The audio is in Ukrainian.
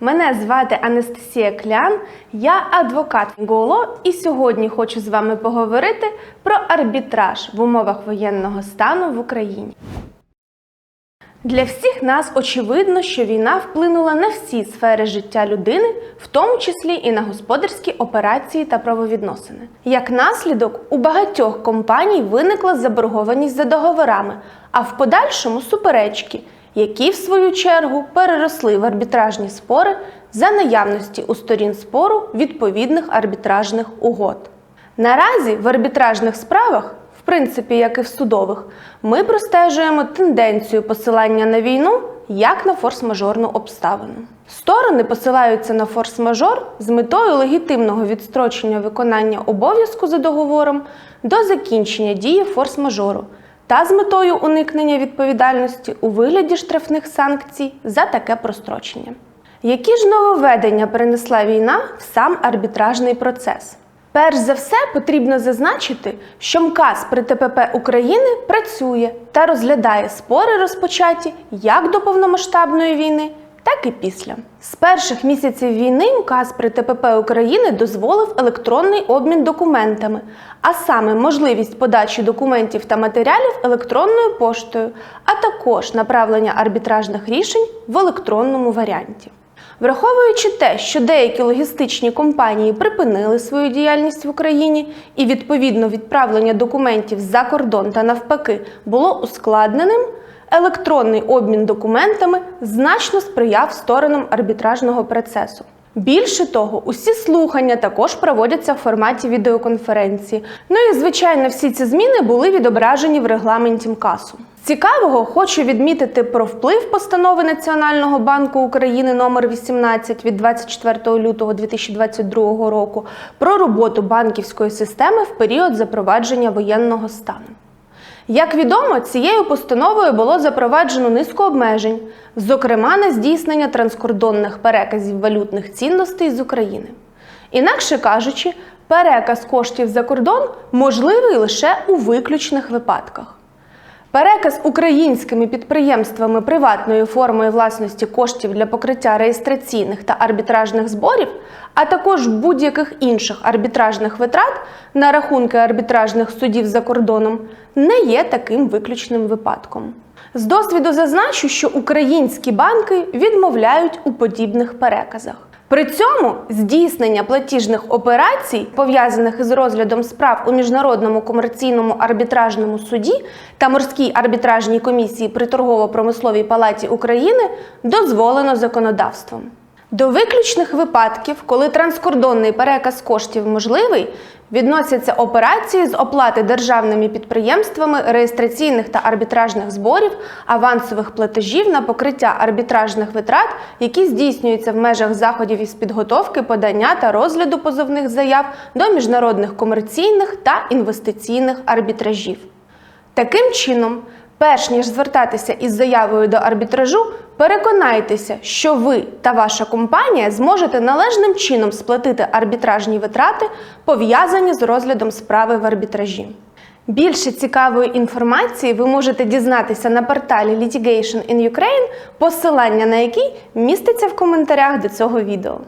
Мене звати Анастасія Клян, я адвокат Голо, і сьогодні хочу з вами поговорити про арбітраж в умовах воєнного стану в Україні. Для всіх нас очевидно, що війна вплинула на всі сфери життя людини, в тому числі і на господарські операції та правовідносини. Як наслідок, у багатьох компаній виникла заборгованість за договорами, а в подальшому суперечки, які в свою чергу переросли в арбітражні спори за наявності у сторін спору відповідних арбітражних угод. Наразі в арбітражних справах, в принципі, як і в судових, ми простежуємо тенденцію посилання на війну як на форс-мажорну обставину. Сторони посилаються на форс-мажор з метою легітимного відстрочення виконання обов'язку за договором до закінчення дії форс-мажору та з метою уникнення відповідальності у вигляді штрафних санкцій за таке прострочення. Які ж нововведення принесла війна в сам арбітражний процес? Перш за все потрібно зазначити, що МКАС при ТПП України працює та розглядає спори розпочаті як до повномасштабної війни, так і після. З перших місяців війни МКАС при ТПП України дозволив електронний обмін документами, а саме можливість подачі документів та матеріалів електронною поштою, а також направлення арбітражних рішень в електронному варіанті. Враховуючи те, що деякі логістичні компанії припинили свою діяльність в Україні і відповідно відправлення документів за кордон та навпаки було ускладненим, електронний обмін документами значно сприяв сторонам арбітражного процесу. Більше того, усі слухання також проводяться в форматі відеоконференції. Ну і звичайно, всі ці зміни були відображені в регламенті МКАСу. Цікавого хочу відмітити про вплив постанови Національного банку України номер 18 від 24 лютого 2022 року про роботу банківської системи в період запровадження воєнного стану. Як відомо, цією постановою було запроваджено низку обмежень, зокрема на здійснення транскордонних переказів валютних цінностей з України. Інакше кажучи, переказ коштів за кордон можливий лише у виключних випадках. Переказ українськими підприємствами приватною формою власності коштів для покриття реєстраційних та арбітражних зборів, а також будь-яких інших арбітражних витрат на рахунки арбітражних судів за кордоном, не є таким виключним випадком. З досвіду зазначу, що українські банки відмовляють у подібних переказах. При цьому здійснення платіжних операцій, пов'язаних із розглядом справ у міжнародному комерційному арбітражному суді та морській арбітражній комісії при торгово-промисловій палаті України, дозволено законодавством. До виключних випадків, коли транскордонний переказ коштів можливий, відносяться операції з оплати державними підприємствами реєстраційних та арбітражних зборів, авансових платежів на покриття арбітражних витрат, які здійснюються в межах заходів із підготовки, подання та розгляду позовних заяв до міжнародних комерційних та інвестиційних арбітражів. Таким чином, перш ніж звертатися із заявою до арбітражу, переконайтеся, що ви та ваша компанія зможете належним чином сплатити арбітражні витрати, пов'язані з розглядом справи в арбітражі. Більше цікавої інформації ви можете дізнатися на порталі Litigation in Ukraine, посилання на який міститься в коментарях до цього відео.